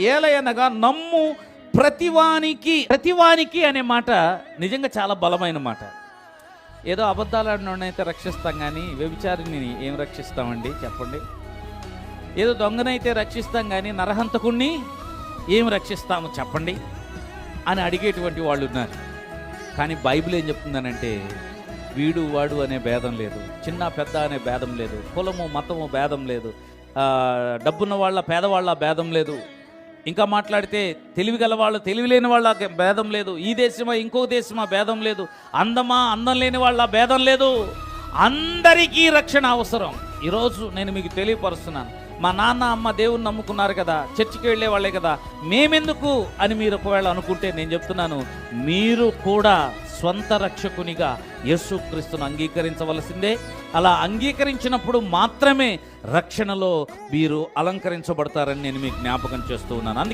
ఏలయనగా నమ్ము ప్రతివానికి ప్రతివానికి అనే మాట నిజంగా చాలా బలమైన మాట. ఏదో అబద్ధాలు రక్షిస్తాం కానీ వ్యభిచారిని ఏం రక్షిస్తామండి? చెప్పండి. ఏదో దొంగనైతే రక్షిస్తాం కానీ నరహంతకుణ్ణి ఏం రక్షిస్తాము? చెప్పండి. అని అడిగేటువంటి వాళ్ళు ఉన్నారు. కానీ బైబిల్ ఏం చెప్తుందనంటే వీడు వాడు అనే భేదం లేదు. చిన్న పెద్ద అనే భేదం లేదు. కులము మతము భేదం లేదు. డబ్బున్న వాళ్ళ పేదవాళ్ళ భేదం లేదు. ఇంకా మాట్లాడితే తెలివి గల వాళ్ళు తెలివి లేని వాళ్ళ భేదం లేదు. ఈ దేశమా ఇంకో దేశమా భేదం లేదు. అందమా అందం లేని వాళ్ళ భేదం లేదు. అందరికీ రక్షణ అవసరం. ఈరోజు నేను మీకు తెలియపరుస్తున్నాను. మా నాన్న అమ్మ దేవుని నమ్ముకున్నారు కదా చర్చికి వెళ్ళే వాళ్ళే కదా. మేమెందుకు అని మీరు ఒకవేళ అనుకుంటే నేను చెప్తున్నాను. మీరు కూడా స్వంత రక్షకునిగా యేసుక్రీస్తును అంగీకరించవలసిందే. అలా అంగీకరించినప్పుడు మాత్రమే రక్షణలో మీరు అలంకరించబడతారని నేను మీకు జ్ఞాపకం చేస్తూ ఉన్నాను.